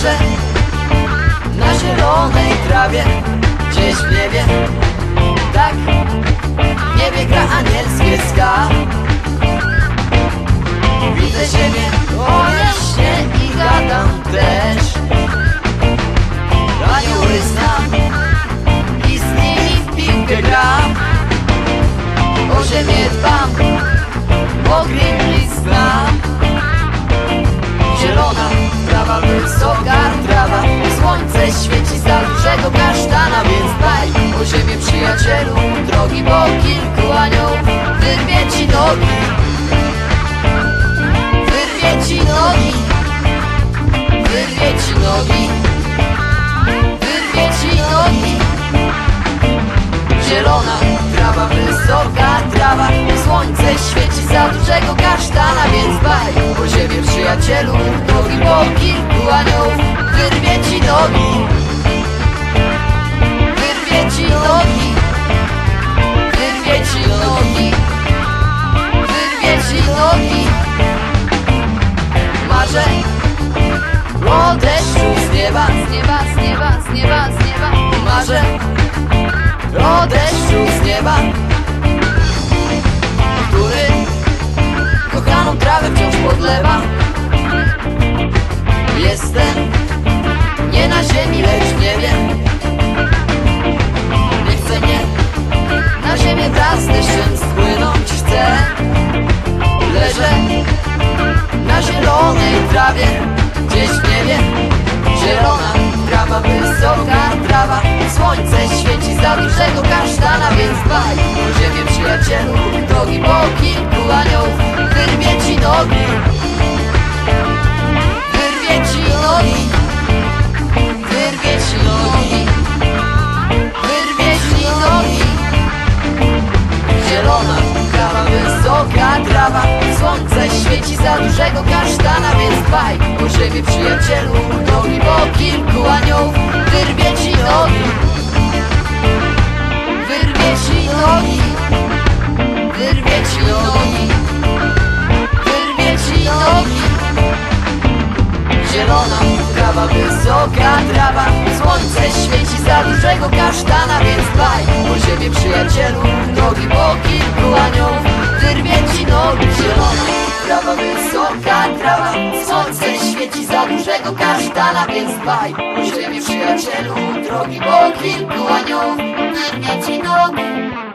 Leżę na zielonej trawie Gdzieś w niebie Tak w niebie gra anielskie ska. Widzę ziemię o śnie i gadam też. Anioły znam nogi. Wyrwie ci nogi. Wyrwie ci nogi. Wyrwie ci nogi. Zielona trawa, wysoka trawa. Słońce świeci za dużego kasztana Więc nieba Z nieba, z nieba, z nieba, z nieba. Marzę o deszczu z nieba Który kochaną trawę wciąż podlewa. Jestem nie na ziemi, lecz w niebie. Nie chcę mnie na ziemię wraz z deszczem spłynąć chcę. Leżę na zielonej trawie Słońce świeci za dużego kasztana Więc dbaj. O ziemię przyjacielu Drogi po kilku aniołów Wyrwie ci nogi. Wyrwie ci nogi. Wyrwie ci nogi. Wyrwie ci nogi. Zielona trawa, wysoka trawa. Słońce świeci za dużego kasztana Więc dbaj. O ziemię przyjacielu Nogi po kilku aniołów Wyrwie ci nogi wysoka trawa Słońce świeci za dużego kasztana Więc dbaj o ziemię przyjacielu Nogi po kilku aniołów Wyrwie ci nogi Zielona trawa, wysoka trawa Słońce świeci za dużego kasztana Więc dbaj o ziemię przyjacielu Drogi po kilku aniołów Wyrwie ci nogi